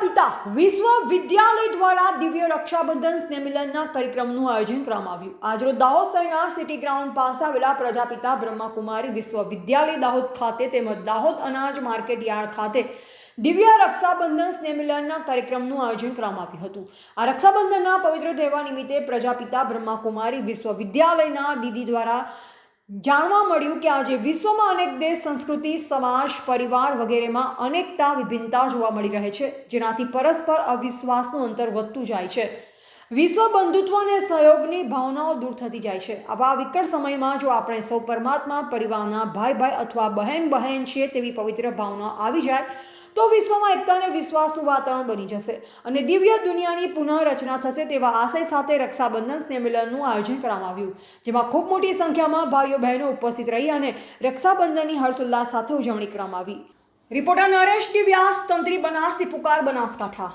પિતા વિશ્વવિદ્યાલય દ્વારા દિવ્ય રક્ષાબંધન સ્નેહમિલનના કાર્યક્રમનું આયોજન કરવામાં આવ્યું. આજરોજ દાહોદ શહેરના સિટી ગ્રાઉન્ડ પાસે આવેલા પ્રજાપિતા બ્રહ્માકુમારી વિશ્વવિદ્યાલય દાહોદ ખાતે તેમજ દાહોદ અનાજ માર્કેટ યાર્ડ ખાતે દિવ્ય રક્ષાબંધન સ્નેહમિલનના કાર્યક્રમનું આયોજન કરવામાં આવ્યું હતું. આ રક્ષાબંધનના પવિત્ર તહેવાર નિમિત્તે પ્રજાપિતા બ્રહ્માકુમારી વિશ્વવિદ્યાલયના દીદી દ્વારા જાણવા મળ્યું કે આજે વિશ્વમાં અનેક દેશ, સંસ્કૃતિ, સમાજ, પરિવાર વગેરેમાં અનેકતા, વિભિન્નતા જોવા મળી રહે છે, જેનાથી પરસ્પર અવિશ્વાસનું અંતર વધતું જાય છે. વિશ્વ બંધુત્વ અને સહયોગની ભાવનાઓ દૂર થતી જાય છે. આવા વિકટ સમયમાં જો આપણે સૌ પરમાત્મા, પરિવારના ભાઈ ભાઈ અથવા બહેન બહેન છીએ તેવી પવિત્ર ભાવના આવી જાય તો વિશ્વમાં એકતા અને વિશ્વાસનું વાતાવરણ બની જશે અને દિવ્ય દુનિયાની પુનઃરચના થશે તેવા આશય સાથે રક્ષાબંધન સ્નેહમિલનનું આયોજન કરવામાં આવ્યું, જેમાં ખૂબ મોટી સંખ્યામાં ભાઈઓ બહેનો ઉપસ્થિત રહી અને રક્ષાબંધનની હર્ષોલ્લાસ સાથે ઉજવણી કરવામાં આવી. રિપોર્ટર નરેશ વ્યાસ તંત્રી બનાસી, પુકાર બનાસકાંઠા.